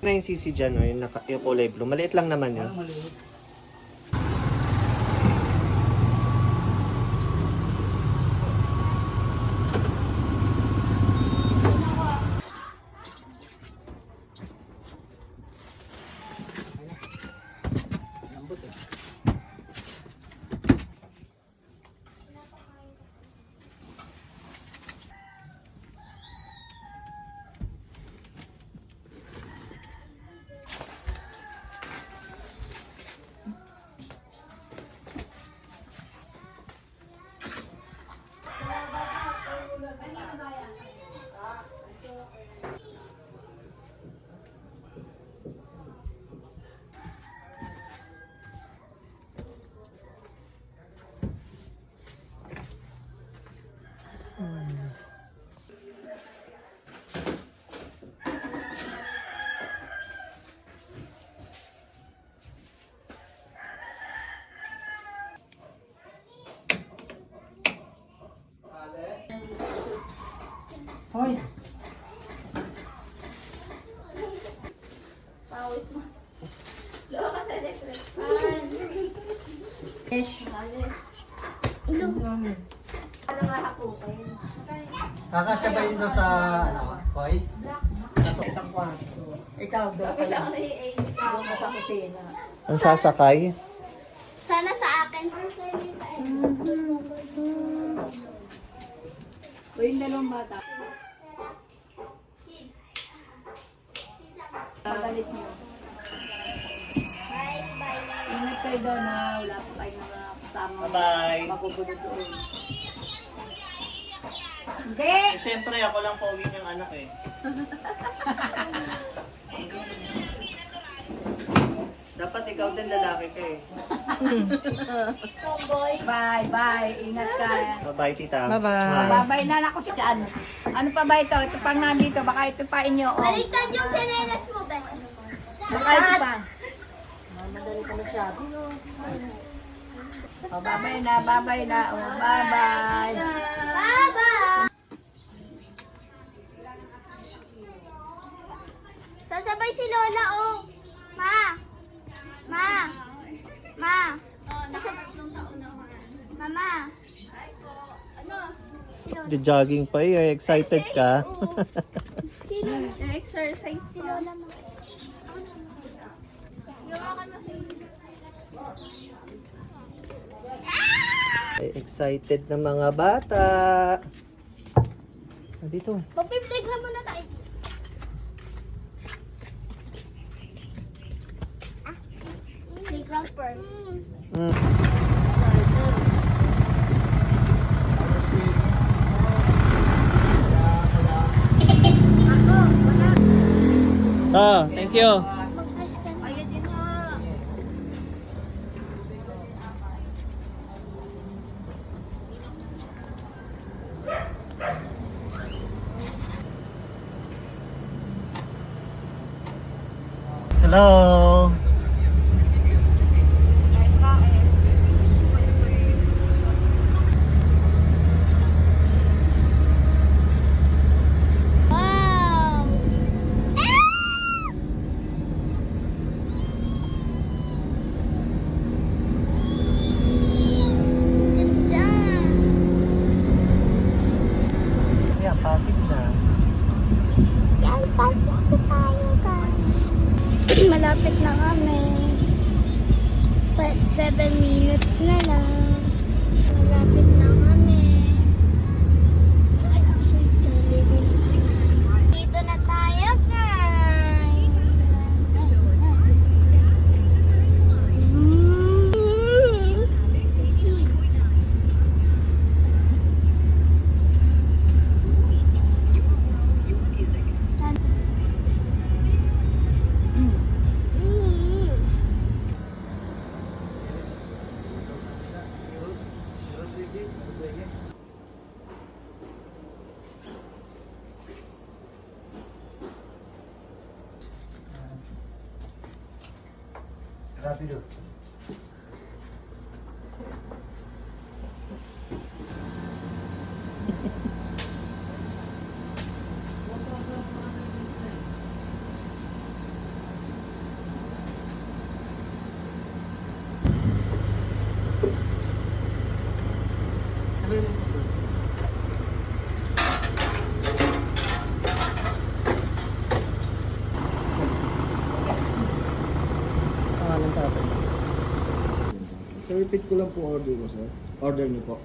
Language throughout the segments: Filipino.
9cc dyan, oh, yung, naka, yung kulay blue. Maliit lang naman yun. Parang maliit. Hoy! Pawis mo. Loko ka sa electric fan. Ish! Ilong. Ano nga ba yun doon sa, ano, Koy? Ito, isang kwarto. Ikaw, doon ka lang. Doon ka sa kusina. Ang sasakay. Sana sa akin. O yung dalawang bata. Pagalis mo. Bye, bye. Ingat kayo doon na wala pa kayo mga kasama. Bye-bye. Magugulo doon. Hindi! Eh, Siyempre, ako lang pogi ng anak eh. Dapat ikaw din lalaki ka eh. Tomboy. Bye, bye. Ingat ka. Bye-bye, tita. Bye-bye. Babay na ako si Chan. Ano pa ba ito? Ito pang nandito. Baka ito pa inyo. Oh. Baliktad yung sinelas mo, Ben. Baka ito pa. Madali ka magsabi. Oh, babay na, babay na. Oh, bye-bye. Bye-bye. Jogging pa eh. Excited ka. Exercise ma. Excited na mga bata. Ah, dito. Magpiplayground muna tayo. Ah, playground first. Mm. Ah, thank you. Mag-press ka na. Ayan din ha. Hello. Wow! Ganda! Yeah, pasig na. Yan, pasok na tayo guys. Malapit na kami. But 7 minutes na lang. Malapit na rápido. Rapido. repeat ko lang po order ko, sir. Order niyo po.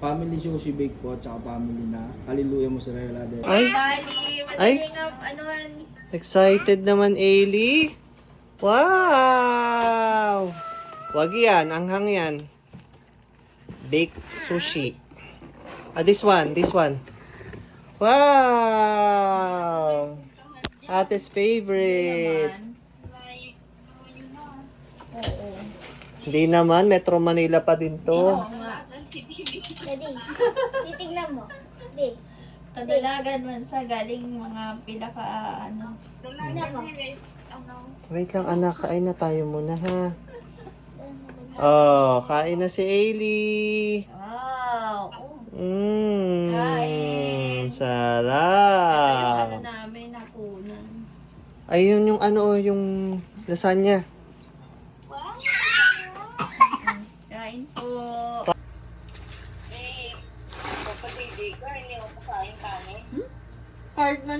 Family sushi bake po, tsaka family na Hallelujah mozzarella din. Ay, Ay. anuhan. excited naman, Ailey. Wow! Wag yan, anghang yan. Baked sushi. Ah, this one, this one. Wow! Ate's favorite. Hindi naman, Metro Manila pa din to. Daddy, titignan mo. Daddy, Kadalagan man sa galing mga pinaka ano. tignan mo. Wait lang anak, kain na tayo muna ha. Oh, kain na si Ailey. Wow. Oh. Mmm, Kain. Ito yung ano sarap. namin nakunan. Ayun yung ano, yung lasagna. Kain po. Hard man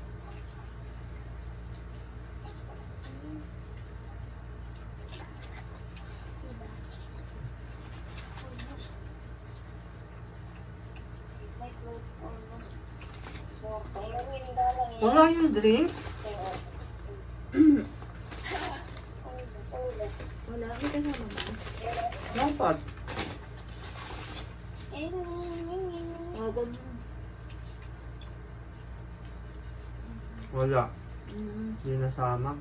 Wala yung drink? Wala. May kasama ba? Dapat. Wala. Hindi nasama.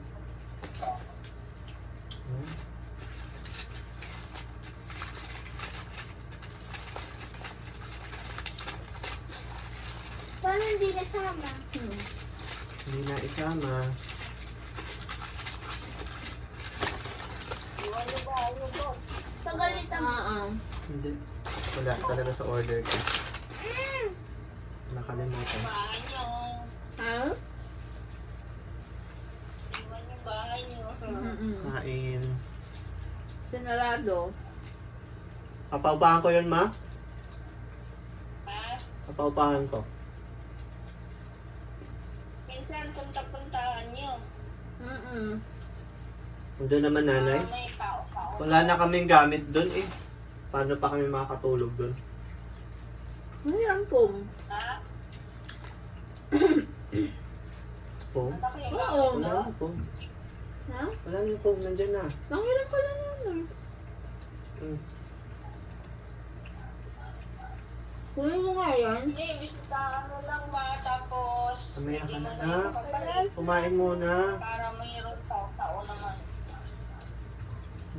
Hmm. Paano hindi nasama? Hmm. Hindi na isama. Pagalitan mo. Oo. Hindi. Wala talaga sa order ko. Mm. Nakalimutan. Ha? Mm-mm. Kain. Sinarado. Papaupahan ko yun, ma? Papaupahan ko. Mm-mm. Doon naman, nanay. May tao-tao. Wala na kaming gamit doon eh. Paano pa kami makakatulog doon? Ano yan, Pum? Ha? Po? Ano kayo Oo. Wala na po. Ha? Wala na po. Nandyan na. Nangiram ka na nun eh. Hmm. Kunin mo nga yan. Hindi, bisita ano lang ba, tapos Mamaya ka hindi na, mo Kumain muna. para mayroon tao-tao naman.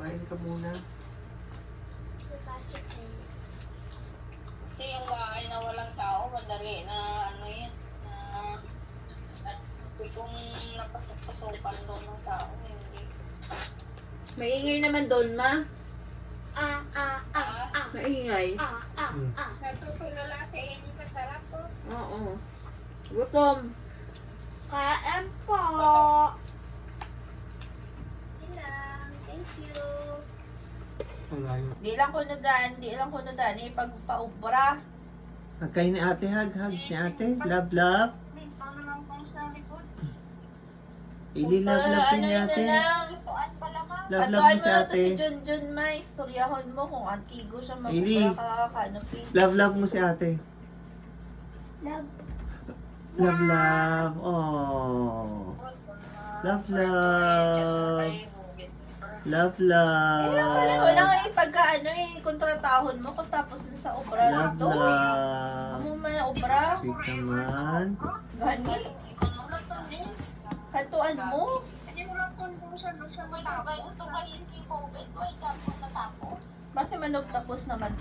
Kumain ka muna. Kasi yung bahay na walang tao, madali na ano yun, na at kung napasok-pasukan doon ng tao, hindi. Maingay naman doon, ma. Ah, ah, ah, ah. Maingay. Ah, ah, Hmm. ah. Natutulala si Amy sa sarap po. Oo. Gutom. Kain po. Thank you. Di lang kunudan, di lang kunudan. Eh, pagpaubra. Hag kayo ni ate, hag, hag ni ate. Love, love. Dito naman sa likod. Ili, love, love ka ano ni yun ate. na lang. Tuan pala ka. Love, love mo mo si na to si ate. Jun Jun, ma. Istoryahon mo kung antigo siya Ili. magubra ka kanopi. Love, love mo si ate. Love. Love, love. Oh. Love, love. Love, Wala, wala love. nga eh, pagka ano eh, kontratahon mo kung tapos na sa obra Love, dito. love. Ano man na obra? Sweet naman. Gani? Kantuan mo? Na. Basta manog tapos naman